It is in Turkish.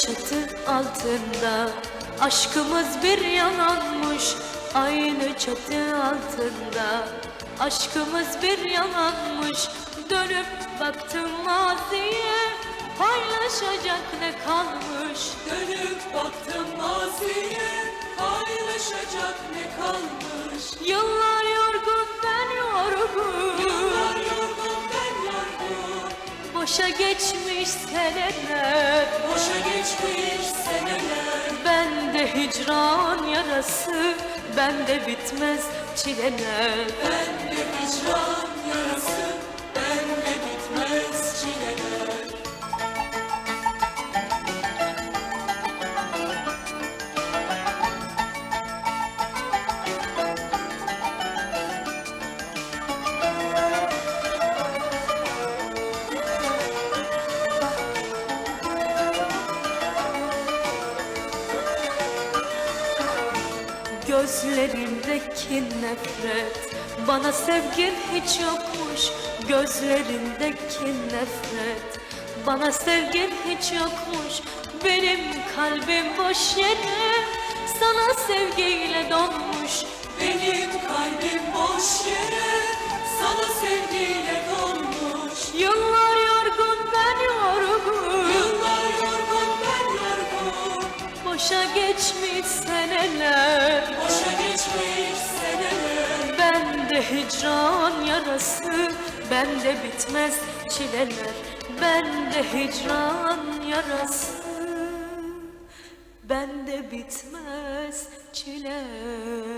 çatı altında. Aşkımız bir yalanmış Aynı çatı altında. Aşkımız bir yalanmış Dönüp baktım maziye. Paylaşacak ne kalmış? Dönüp baktım maziye Paylaşacak ne kalmış? Yıllar yorgun ben yorgun. Yıllar yorgun ben yorgun. Boşa geçmiş seneler geçmiş seneler. Bende hicran yarası Bende bitmez çileler. Bende hicran Gözlerindeki nefret. Bana sevgin hiç yokmuş Gözlerindeki nefret. Bana sevgin hiç yokmuş Benim kalbim boş yere. Sana sevgiyle donmuş Benim kalbim boş yere. Sana sevgiyle Boşa geçmiş seneler. Boşa geçmiş seneler. Bende hicran yarası Bende bitmez çileler. Bende hicran yarası Bende bitmez çileler